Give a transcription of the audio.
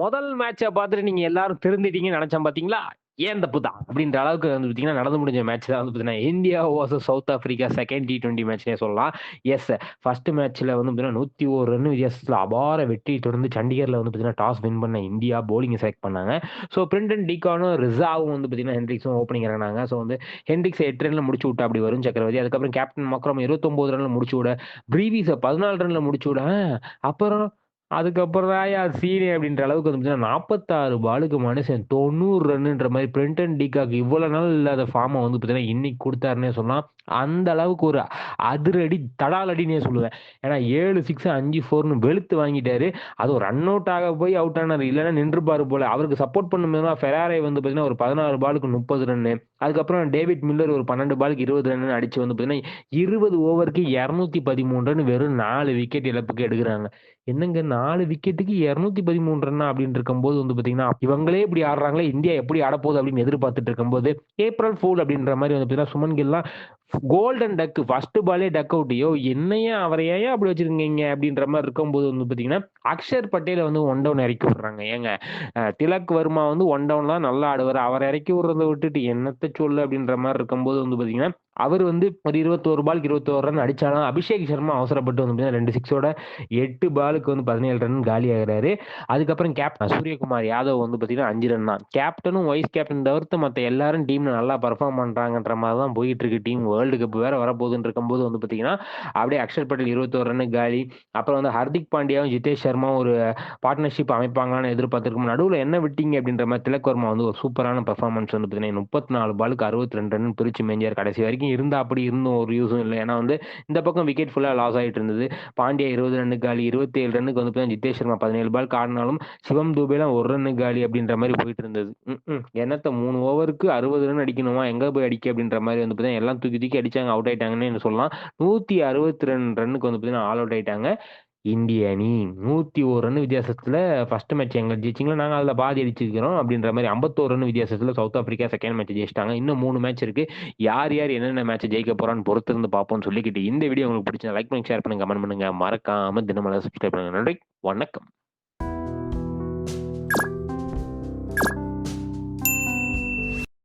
முதல் மேட்சை பார்த்துட்டு நீங்க எல்லாரும் திருந்திட்டீங்கன்னு நினைச்சேன் பாத்தீங்களா? ஏன் தப்பு தான் அப்படின்ற அளவுக்கு வந்து பார்த்தீங்கன்னா நடந்து முடிஞ்ச மேட்ச் தான் வந்து பார்த்தீங்கன்னா India versus south Africa second T twenty மேட்ச்னே சொல்லலாம். எஸ் ஃபர்ஸ்ட் மேட்ச்ல வந்து பார்த்தீங்கன்னா நூற்றி ஒரு ரன் வித்தியாசத்தில் அபார வெற்றி தொடர்ந்து சண்டிகரில் வந்து பார்த்தீங்கன்னா டாஸ் வின் பண்ண இந்தியா போலிங் செலக்ட் பண்ணாங்க. ஸோ பிரிண்டன் டிகானும் ரிசாவும் வந்து பார்த்தீங்கன்னா ஹென்ரிக்ஸும் ஓப்பனிங் இறங்கினாங்க. ஸோ வந்து ஹென்ரிக்ஸ் எட்டு ரன்ல முடிச்சு விட்டா அப்படி வரும் சக்கரவர்த்தி. அதுக்கப்புறம் கேப்டன் மக்ரம் இருபத்தொம்போது ரன்ல முடிச்சு விட ப்ரீவிஸை பதினாலு ரன்ல முடிச்சு விட அப்புறம் அதுக்கப்புறம் தான் சீனே அப்படின்ற அளவுக்கு வந்து நாற்பத்தாறு பாலுக்கு மனுஷன் தொண்ணூறு ரன்னுன்ற மாதிரி பிரிண்டன் டிகாக்கு இவ்வளோ நாள் இல்லாத ஃபார்மை வந்து பார்த்தீங்கன்னா இன்னைக்கு கொடுத்தாருன்னே சொன்னால் அந்த அளவுக்கு ஒரு அதிரடி தடாலடினே சொல்லுவேன். ஏன்னா ஏழு சிக்ஸ் அஞ்சு ஃபோர்னு வெளுத்து வாங்கிட்டாரு. அதுவும் ரன் அவுட் ஆக போய் அவுட் ஆனார். இல்லைன்னா நின்றுப்பாரு போல. அவருக்கு சப்போர்ட் பண்ணும்போது ஃபெராரை வந்து பார்த்தீங்கன்னா ஒரு பதினாறு பாலுக்கு முப்பது ரன்னு அதுக்கப்புறம் டேவிட் மில்லர் ஒரு பன்னெண்டு பாலுக்கு இருபது ரன் அடிச்சு வந்து பார்த்தீங்கன்னா இருபது ஓவருக்கு இரநூத்தி பதிமூணு ரன் வெறும் நாலு விக்கெட் இழப்புக்கு எடுக்கிறாங்க. என்னங்க நாலு விக்கெட்டுக்கு இருநூத்தி பதிமூணு ரன் அப்படின்னு இருக்கும்போது வந்து பார்த்தீங்கன்னா இவங்களே இப்படி ஆடுறாங்களே இந்தியா எப்படி ஆடப்போகுது அப்படின்னு எதிர்பார்த்துட்டு இருக்கும்போது ஏப்ரல் ஃபூல் அப்படின்ற மாதிரி வந்து பார்த்தீங்கன்னா சுமன் கில்லாம் கோல்டன் டக்கு ஃபர்ஸ்ட் பாலே டக் அவுட்டையோ என்னையே என்னையா அவரை ஏன் அப்படி வச்சிருக்கீங்க அப்படின்ற மாதிரி இருக்கும்போது வந்து பார்த்தீங்கன்னா அக்ஷர் பட்டேலை வந்து ஒன் டவுன் இறக்கி விடுறாங்க. ஏங்க திலக் வர்மா வந்து ஒன் டவுன் தான் நல்லா ஆடுவார். அவரை இறக்கி விடுறத விட்டுட்டு என்னத்தை சொல்லு அப்படின்ற மாதிரி இருக்கும்போது வந்து பார்த்தீங்கன்னா அவர் வந்து ஒரு இருபத்தோரு பாலுக்கு இருபத்தோரு ரன் அடிச்சாலும் அபிஷேக் சர்மா அவசரப்பட்டு வந்து ரெண்டு சிக்ஸோட எட்டு பாலுக்கு வந்து பதினேழு ரன் காலி ஆகிறாரு. அதுக்கப்புறம் கேப்டன் சூரியகுமார் யாதவ் வந்து பார்த்தீங்கன்னா அஞ்சு ரன் தான். கேப்டனும் வைஸ் கேப்டன் தவிர்த்து மற்ற எல்லாரும் டீம்ல நல்லா பர்ஃபார்ம் பண்றாங்கன்ற மாதிரி தான் போயிட்டு இருக்கு டீம் வேர்ல்டு கப் வேற வரப்போகுதுன்னு இருக்கும்போது வந்து பார்த்தீங்கன்னா அப்படியே அக்ஷர் பட்டேல் இருபத்தோரு ரன் காலி. அப்புறம் வந்து ஹர்திக் பாண்டியாவும் ஜிதேஷ் சர்மா ஒரு பார்ட்னர்ஷிப் அமைப்பாங்களான்னு எதிர்பார்த்துருக்கோம். நடுவில் என்ன விட்டீங்க அப்படின்ற மாதிரி திலக் வர்மா வந்து ஒரு சூப்பரான பர்ஃபார்மன்ஸ் வந்து பார்த்தீங்கன்னா முப்பத்தி நாலு பாலுக்கு அறுபத்தி ரெண்டு ரன் பிரிச்சு மேஞ்சார். கடைசி வரைக்கும் இருந்தால் அப்படி இருந்தும் ஒரு யூஸும் இல்லை. ஏன்னா வந்து இந்த பக்கம் விக்கெட் ஃபுல்லாக லாஸ் ஆகிட்டு இருந்தது. பாண்டியா இருபது ரன்னு காலி இருபத்தி ஏழு ரன்னுக்கு வந்து பார்த்தீங்கன்னா ஜிதேஷ் சர்மா பதினேழு பால் ஆடினாலும் சிவம் தூபேலாம் ஒரு ரன்னு காலி அப்படின்ற மாதிரி போயிட்டு இருந்தது. என்னத்த மூணு ஓவருக்கு அறுபது ரன் அடிக்கணுமா? எங்கே போய் அடிக்க அப்படின்ற மாதிரி வந்து பார்த்தீங்கன்னா எல்லாம் தூக்கி தூக்கி அடிச்சாங்க அவுட் ஆயிட்டாங்கன்னு சொல்லலாம். நூற்றி அறுபத்தி ரெண்டு ரன்னுக்கு வந்து பார்த்தீங்கன்னா ஆல் அவுட் ஆயிட்டாங்க. இந்திய அணி நூற்றி ஒரு ரன் வித்தியாசத்தில் ஃபர்ஸ்ட் மேட்ச் எங்க ஜெயிச்சிங்களா? நாங்கள் அதில் பாதி அடிச்சிருக்கிறோம் அப்படின்ற மாதிரி ஐம்பத்தோரு ரன் வித்தியாசத்தில் சவுத் ஆஃப்ரிக்கா செகண்ட் மேட்ச் ஜெயிச்சிட்டாங்க. இன்னும் மூணு மேட்ச் இருக்கு. யார் யார் என்னென்ன மேட்ச் ஜெயிக்க போறான்னு பொறுத்து இருந்து பார்ப்போம்னு சொல்லிக்கிட்டு இந்த வீடியோ உங்களுக்கு பிடிச்சா லைக் பண்ணி ஷேர் பண்ணுங்க கமெண்ட் பண்ணுங்க. மறக்காம தினமலை சப்ஸ்கிரைப் பண்ணுங்க. நன்றி வணக்கம்.